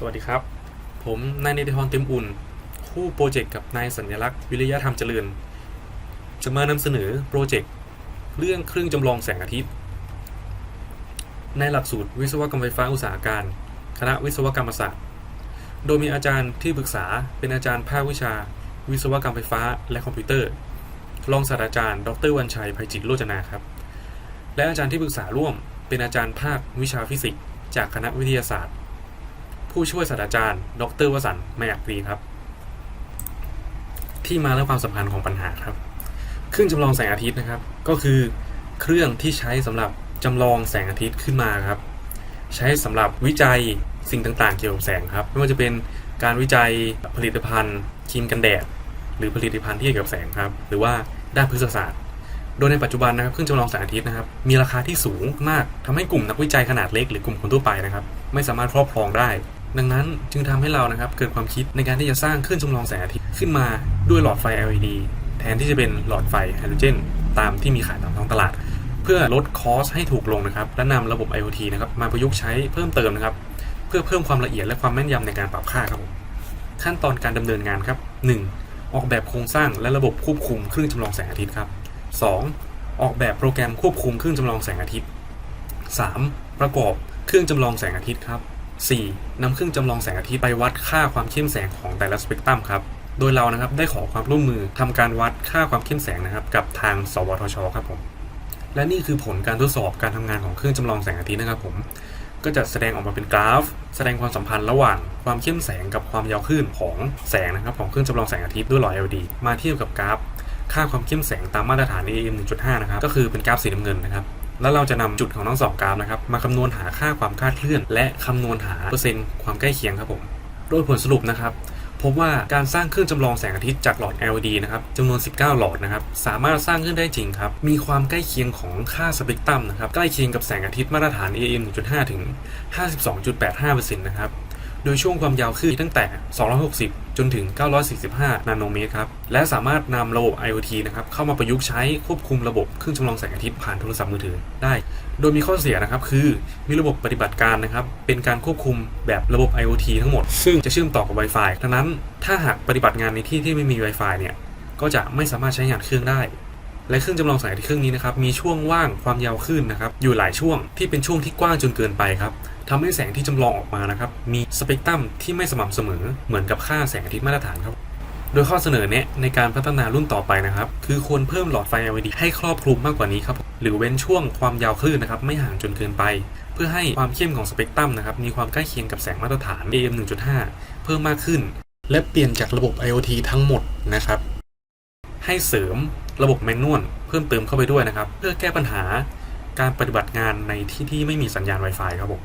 สวัสดีครับ ผมนายเนติธรเต็มอุ่น คู่โปรเจกต์กับนายสัญลักษณ์วิริยะธรรมเจริญ จะมานำเสนอโปรเจกต์เรื่องเครื่องจำลองแสงอาทิตย์ ในหลักสูตรวิศวกรรมไฟฟ้าอุตสาหการ คณะวิศวกรรมศาสตร์ โดยมีอาจารย์ที่ปรึกษาเป็นอาจารย์ภาควิชา วิศวกรรมไฟฟ้าและคอมพิวเตอร์ รองศาสตราจารย์ ดรวันชัยภัยจิตโรจนาครับ และอาจารย์ที่ปรึกษาร่วมเป็นอาจารย์ภาควิชาฟิสิกส์จากคณะวิทยาศาสตร์ ผู้ช่วยศาสตราจารย์ ดรวสันต์มายักรีครับ ที่มาและความสำคัญของปัญหาครับ เครื่องจำลองแสงอาทิตย์นะครับ ก็คือเครื่องที่ใช้สำหรับจำลองแสงอาทิตย์ขึ้นมาครับ ใช้สำหรับวิจัยสิ่งต่างๆ เกี่ยวกับแสงครับ ไม่ว่าจะเป็นการวิจัยผลิตภัณฑ์ครีมกันแดด หรือผลิตภัณฑ์ที่เกี่ยวกับแสงครับ หรือว่าด้านพฤกษศาสตร์ โดยในปัจจุบันนะครับเครื่องจำลองแสงอาทิตย์นะครับ มีราคาที่สูงมากทำให้กลุ่มนักวิจัยขนาดเล็กหรือกลุ่มคนทั่วไปนะครับ ไม่สามารถครอบครองได้ ดังนั้นจึงทำให้เรานะครับเกิดความคิดในการที่จะสร้างเครื่องจำลองแสงอาทิตย์ขึ้นมาด้วยหลอดไฟ LED แทนที่จะเป็นหลอดไฟไฮโดรเจน ตามที่มีขายตามท้องตลาด เพื่อลดคอสให้ถูกลงนะครับและนำระบบ IoT นะครับมาประยุกต์ใช้เพิ่มเติมนะครับเพื่อเพิ่มความละเอียดและความแม่นยำในการปรับค่าครับขั้นตอนการดำเนินงานครับ 1. ออกแบบโครงสร้างและระบบควบคุมเครื่องจำลองแสงอาทิตย์ครับ 2. ออกแบบโปรแกรมควบคุมเครื่องจำลองแสงอาทิตย์ 3. ประกอบเครื่องจำลองแสงอาทิตย์ครับ 4. นำเครื่องจำลองแสงอาทิตย์ไปวัดค่าความเข้มแสงของแต่ละสเปกตรัมครับ โดยเรานะครับได้ขอความร่วมมือทำการวัดค่าความเข้มแสงนะครับ กับทาง สวทช ครับผม และนี่คือผลการทดสอบการทำงานของเครื่องจำลองแสงอาทิตย์นะครับผม ก็จะแสดงออกมาเป็นกราฟ แสดงความสัมพันธ์ระหว่างความเข้มแสงกับความยาวคลื่นของแสงนะครับของเครื่องจำลองแสงอาทิตย์ด้วยหลอด LED มาเทียบกับกราฟ ค่าความเข้มแสงตามมาตรฐาน AM 1.5 นะครับ ก็คือเป็นกราฟสีน้ำเงินนะครับ แล้วเราจะนำจุดของทั้งสองกราฟนะครับมาคำนวณหาค่าความคลาดเคลื่อน และคำนวณหาเปอร์เซ็นต์ความใกล้เคียงครับผม โดยผลสรุปนะครับพบว่าการสร้างเครื่องจำลองแสงอาทิตย์จากหลอด LED นะครับจำนวน 19 หลอดนะครับ สามารถสร้างขึ้นได้จริงครับ มีความใกล้เคียงของค่าสเปกตรัมนะครับ ใกล้เคียงกับแสงอาทิตย์มาตรฐาน AM 1.5 ถึง 52.85%นะครับ โดยช่วงความยาวคลื่นตั้งแต่ 260 จนถึง 945 นาโนเมตรครับ และสามารถนำระบบ IoT นะครับเข้ามาประยุกต์ใช้ควบคุมระบบเครื่องจำลองแสงอาทิตย์ผ่านโทรศัพท์มือถือได้ โดยมีข้อเสียนะครับคือมีระบบปฏิบัติการนะครับเป็นการควบคุมแบบระบบ IoT ทั้งหมด ซึ่งจะเชื่อมต่อกับ Wi-Fi ดังนั้นถ้าหากปฏิบัติงานในที่ที่ไม่มี Wi-Fi เนี่ยก็จะไม่สามารถใช้งานเครื่องได้และเครื่องจำลองแสงอาทิตย์เครื่องนี้นะครับมีช่วงว่างความยาวคลื่นนะครับอยู่หลายช่วงที่เป็นช่วงที่กว้างจนเกินไปครับ ทำให้แสงที่จำลองออกมานะครับ มีสเปกตรัมที่ไม่สม่ำเสมอเหมือนกับค่าแสงอาทิตย์มาตรฐานครับ โดยข้อเสนอแนะในการพัฒนารุ่นต่อไปนะครับ คือควรเพิ่มหลอดไฟ LED ให้ครอบคลุมมากกว่านี้ครับ หรือเว้นช่วงความยาวคลื่นนะครับ ไม่ห่างจนเกินไป เพื่อให้ความเข้มของสเปกตรัมนะครับมีความใกล้เคียงกับแสงมาตรฐาน AM 1.5 เพิ่มมากขึ้น และเปลี่ยนจากระบบ IoT ทั้งหมดนะครับ ให้เสริมระบบแมนนวลเพิ่มเติมเข้าไปด้วยนะครับ เพื่อแก้ปัญหาการปฏิบัติงานในที่ที่ไม่มีสัญญาณ Wi-Fi ครับผม